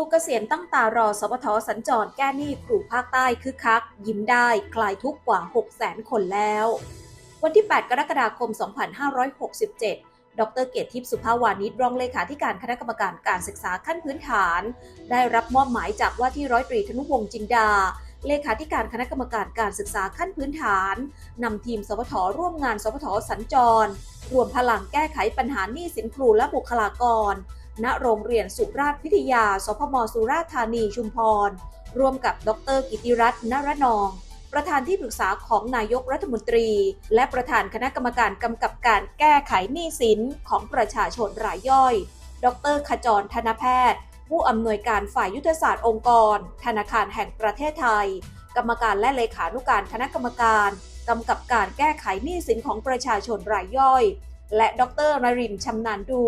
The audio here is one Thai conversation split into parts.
รูเกษียณตั้งตารอสปทสัญจรแก้หนี้ครูภาคใต้คึกคัก ยิ้มได้คลายทุกข์กว่า 6 0 0 0 0 0คนแล้ว วันที่ 8 กรกฎาคม 2567 ดรเกียรติทิพย์สุภาวานิชรองเลขาธิการคณะกรรมการการศึกษาขั้นพื้นฐาน ได้รับมอบหมายจากว่าที่ร้อยตรีธนุวงศ์จินดา เลขาธิการคณะกรรมการการศึกษาขั้นพื้นฐานนำทีมสปทร่วมงานสปทสัญจร รวมพลังแก้ไขปัญหาหนี้สินครูและบุคลากร ณโรงเรียนสุราษฎร์พิทยา สพมสุราษฎร์ธานีชุมพร ร่วมกับดรกิติรัตน์นรนอง ประธานที่ปรึกษาของนายกรัฐมนตรี และประธานคณะกรรมการกำกับการแก้ไขหนี้สินของประชาชนรายย่อย ดรขจรธนแพทย์ ผู้อำนวยการฝ่ายยุทธศาสตร์องค์กร ธนาคารแห่งประเทศไทย กรรมการและเลขานุการคณะกรรมการกำกับการแก้ไขหนี้สินของประชาชนรายย่อย และดรนรินชำนาญดู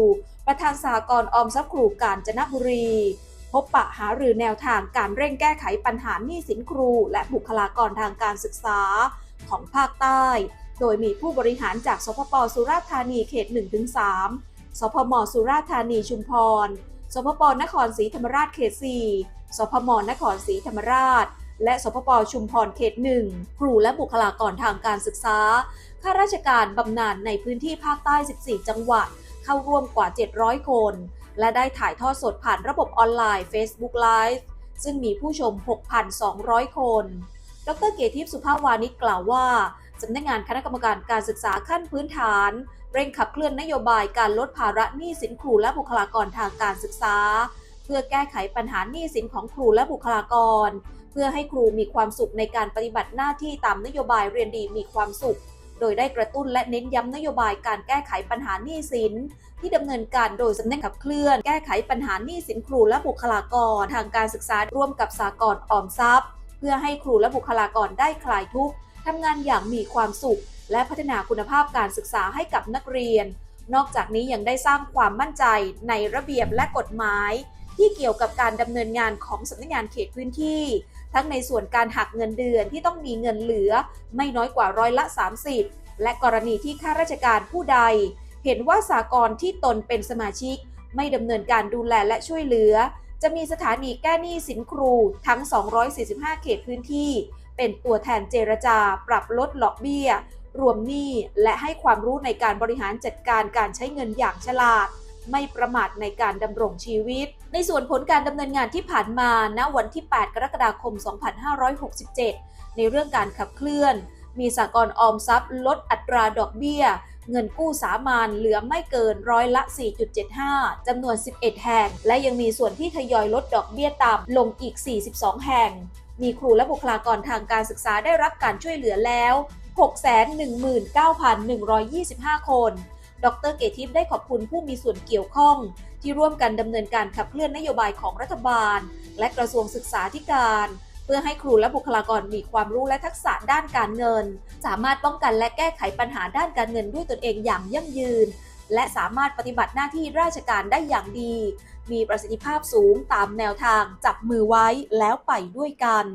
ประธานสากลออมทรัพย์ครูกาญจนบุรี พบปะหารือแนวทางการเร่งแก้ไขปัญหาหนี้สินครู และบุคลากรทางการศึกษาของภาคใต้ โดยมีผู้บริหารจากสพปสุราษฎร์ธานีเขต 1-3 สพมสุราษฎร์ธานีชุมพร สพปนครศรีธรรมราชเขต 4 สพมนครศรีธรรมราช และสพปชุมพรเขต1ครูและบุคลากรทางการศึกษาข้าราชการบำนาญในพื้นที่ภาคใต้ 14 จังหวัด เข้าร่วมกว่า 700 คน และได้ถ่ายทอดสดผ่านระบบออนไลน์ Facebook Live ซึ่งมีผู้ชม 6,200 คน ดรเกียรติทิพสุภาวานิชกล่าวว่าสำนักงานคณะกรรมการการศึกษาขั้นพื้นฐาน เร่งขับเคลื่อนนโยบายการลดภาระหนี้สินครูและบุคลากรทางการศึกษา เพื่อแก้ไขปัญหาหนี้สินของครูและบุคลากร เพื่อให้ครูมีความสุขในการปฏิบัติหน้าที่ตามนโยบายเรียนดีมีความสุข โดยได้กระตุ้นและเน้นย้ำนโยบายการแก้ไขปัญหาหนี้สิน ที่ดำเนินการโดยสำนักขับเคลื่อน แก้ไขปัญหาหนี้สินครูและบุคลากร ทางการศึกษาร่วมกับสากลออมทรัพย์ เพื่อให้ครูและบุคลากรได้คลายทุกข์ทำงานอย่างมีความสุข และพัฒนาคุณภาพการศึกษาให้กับนักเรียน นอกจากนี้ยังได้สร้างความมั่นใจในระเบียบและกฎหมาย ที่เกี่ยวกับการดำเนินงานของสำนักงานเขตพื้นที่ ทั้งในส่วนการหักเงินเดือนที่ต้องมีเงินเหลือไม่น้อยกว่าร้อยละ 30 และกรณีที่ข้าราชการผู้ใด เห็นว่าสากลที่ตนเป็นสมาชิก ไม่ดำเนินการดูแลและช่วยเหลือ จะมีสถานีแก้หนี้สินครูทั้ง 245 เขตพื้นที่ เป็นตัวแทนเจรจา ปรับลดหลอกเบี้ย รวมหนี้และให้ความรู้ในการบริหารจัดการการใช้เงินอย่างฉลาด ไม่ประมาทในการดำรงชีวิต ในส่วนผลการดำเนินงานที่ผ่านมาณวันที่ 8 กรกฎาคม 2567 ในเรื่องการขับเคลื่อน มีสากลออมทรัพย์ลดอัตราดอกเบี้ย เงินกู้สามัญเหลือไม่เกินร้อยละ 4.75 จำนวน 11 แห่ง และยังมีส่วนที่ทยอยลดดอกเบี้ยต่ำลงอีก 42 แห่ง มีครูและบุคลากรทางการศึกษาได้รับการช่วยเหลือแล้ว 619,125 คน ดรเกทิพย์ได้ขอบคุณผู้มีส่วนเกี่ยวข้อง ที่ร่วมกันดำเนินการขับเคลื่อนนโยบายของรัฐบาล และกระทรวงศึกษาธิการ เพื่อให้ครูและบุคลากรมีความรู้และทักษะด้านการเงิน สามารถป้องกันและแก้ไขปัญหาด้านการเงินด้วยตนเองอย่างยั่งยืน และสามารถปฏิบัติหน้าที่ราชการได้อย่างดี มีประสิทธิภาพสูงตามแนวทางจับมือไว้แล้วไปด้วยกัน